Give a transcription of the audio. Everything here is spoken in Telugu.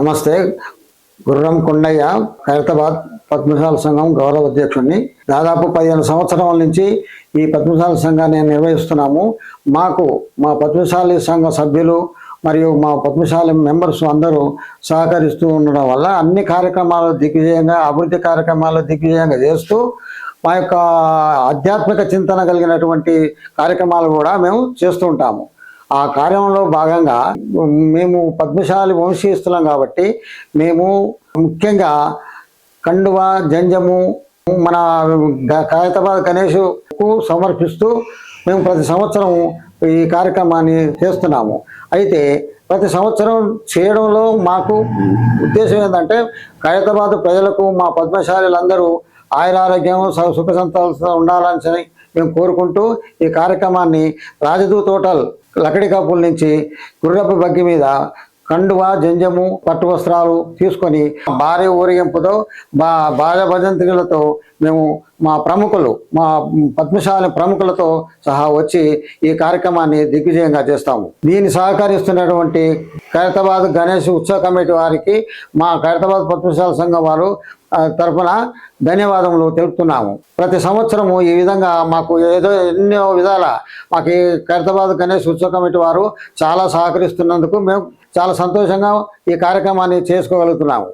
నమస్తే. గుర్రం కొండయ్య ఖైరతాబాద్ పద్మశాల సంఘం గౌరవ అధ్యక్షుడిని. దాదాపు పదిహేను సంవత్సరాల నుంచి ఈ పద్మశాల సంఘాన్ని నిర్వహిస్తున్నాము. మాకు మా పద్మశాలి సంఘ సభ్యులు మరియు మా పద్మశాల మెంబర్స్ అందరూ సహకరిస్తూ ఉండడం వల్ల అన్ని కార్యక్రమాలు దిగ్విజయంగా అభివృద్ధి కార్యక్రమాలు దిగ్విజయంగా చేస్తూ మా యొక్క ఆధ్యాత్మిక చింతన కలిగినటువంటి కార్యక్రమాలు కూడా మేము చేస్తూ ఉంటాము. ఆ కార్యంలో భాగంగా మేము పద్మశాలి వంశీస్తున్నాం కాబట్టి మేము ముఖ్యంగా కండువ జంజము మన కాగితాబాద్ ఖైరతాబాద్ గణేష్కు సమర్పిస్తూ మేము ప్రతి సంవత్సరం ఈ కార్యక్రమాన్ని చేస్తున్నాము. అయితే ప్రతి సంవత్సరం చేయడంలో మాకు ఉద్దేశం ఏంటంటే ఖైరతాబాద్ ప్రజలకు మా పద్మశాలీలందరూ ఆయురారోగ్యం స- సుఖ సంతోషంగా ఉండాలని మేము కోరుకుంటూ ఈ కార్యక్రమాన్ని రాజదూ తోటల్ లకడి కప్పుల నుంచి గుర్రపు బగ్గి మీద కండువ జంజము పట్టు వస్త్రాలు తీసుకొని భారీ ఊరేగింపుతో మా భార్య భజంత్రులతో మేము మా ప్రముఖులు మా పద్మశాలి ప్రముఖులతో సహా వచ్చి ఈ కార్యక్రమాన్ని దిగ్విజయంగా చేస్తాము. దీన్ని సహకరిస్తున్నటువంటి ఖైరతాబాద్ గణేష్ ఉత్సవ కమిటీ వారికి మా ఖైరతాబాద్ పద్మశాల సంఘం వారు తరఫున ధన్యవాదములు తెలుపుతున్నాము. ప్రతి సంవత్సరము ఈ విధంగా మాకు ఏదో ఎన్నో విధాల మాకు ఈ ఖైరతాబాద్ గణేష్ ఉత్సవ కమిటీ వారు చాలా సహకరిస్తున్నందుకు మేము చాలా సంతోషంగా ఈ కార్యక్రమాన్ని చేసుకోగలుగుతున్నాము.